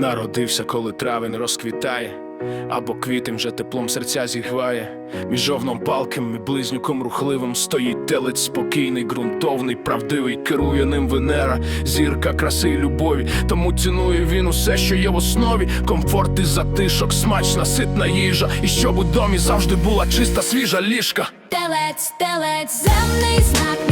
Народився, коли травень розквітає, або квітень вже теплом серця зігріває. Між овном палким і близнюком рухливим стоїть телець спокійний, ґрунтовний, правдивий, керує ним Венера, зірка краси й любові. Тому цінує він усе, що є в основі. Комфорт і затишок, смачна, ситна їжа. І щоб у домі завжди була чиста, свіжа ліжка. Телець, телець, земний знак,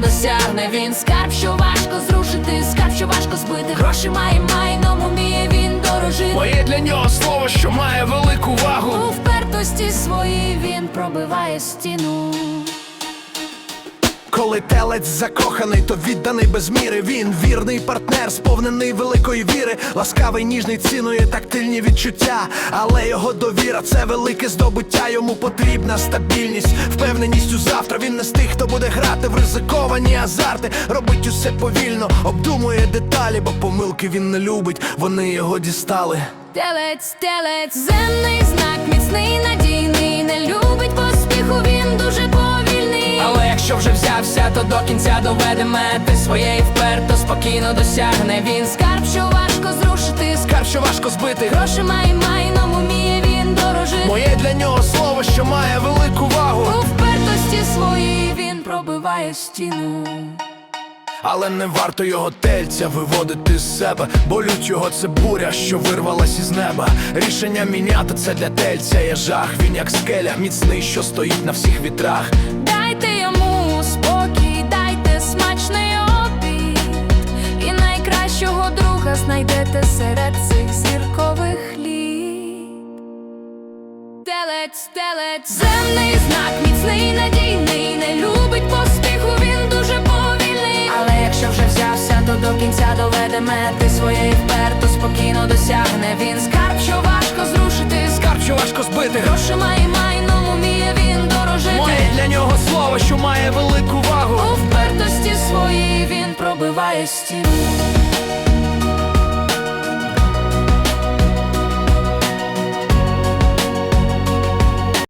досягне він скарб, що важко зрушити, скарб, що важко збити. Гроші має майном, уміє він дорожити. Моє для нього слово, що має велику вагу. У впертості своїй він пробиває стіну. Коли телець закоханий, то відданий без міри. Він вірний партнер, сповнений великої віри, ласкавий, ніжний цінує тактильні відчуття, але його довіра це велике здобуття. Йому потрібна стабільність, впевненість у завтра. Він не з тих, хто буде грати в ризиковані азарти. Робить усе повільно, обдумує деталі, бо помилки він не любить, вони його дістали. Телець, телець, земний знак, міцний, надійний, не любить вже взявся, то до кінця доведе мети своєї вперто спокійно досягне він Скарб, що важко зрушити, Скарб, що важко збити. гроші має майном, уміє він дорожити. Моє для нього слово, що має велику вагу. У впертості своїй він пробиває стіну. Але не варто його тельця виводити з себе, бо лють його це буря, що вирвалась із неба. Рішення міняти це для тельця є жах. Він як скеля, міцний, що стоїть на всіх вітрах. Дайте йому знайдете серед цих зіркових літ. Телець, телець, земний знак, міцний, надійний, не любить поспіху, він дуже повільний. Але якщо вже взявся, то до кінця доведе мети своєї вперто спокійно досягне він скарб, що важко зрушити Скарб, що важко збити. Гроші має майном, уміє він дорожити. Моє для нього слово, що має велику вагу. У впертості своїй він пробиває стіну.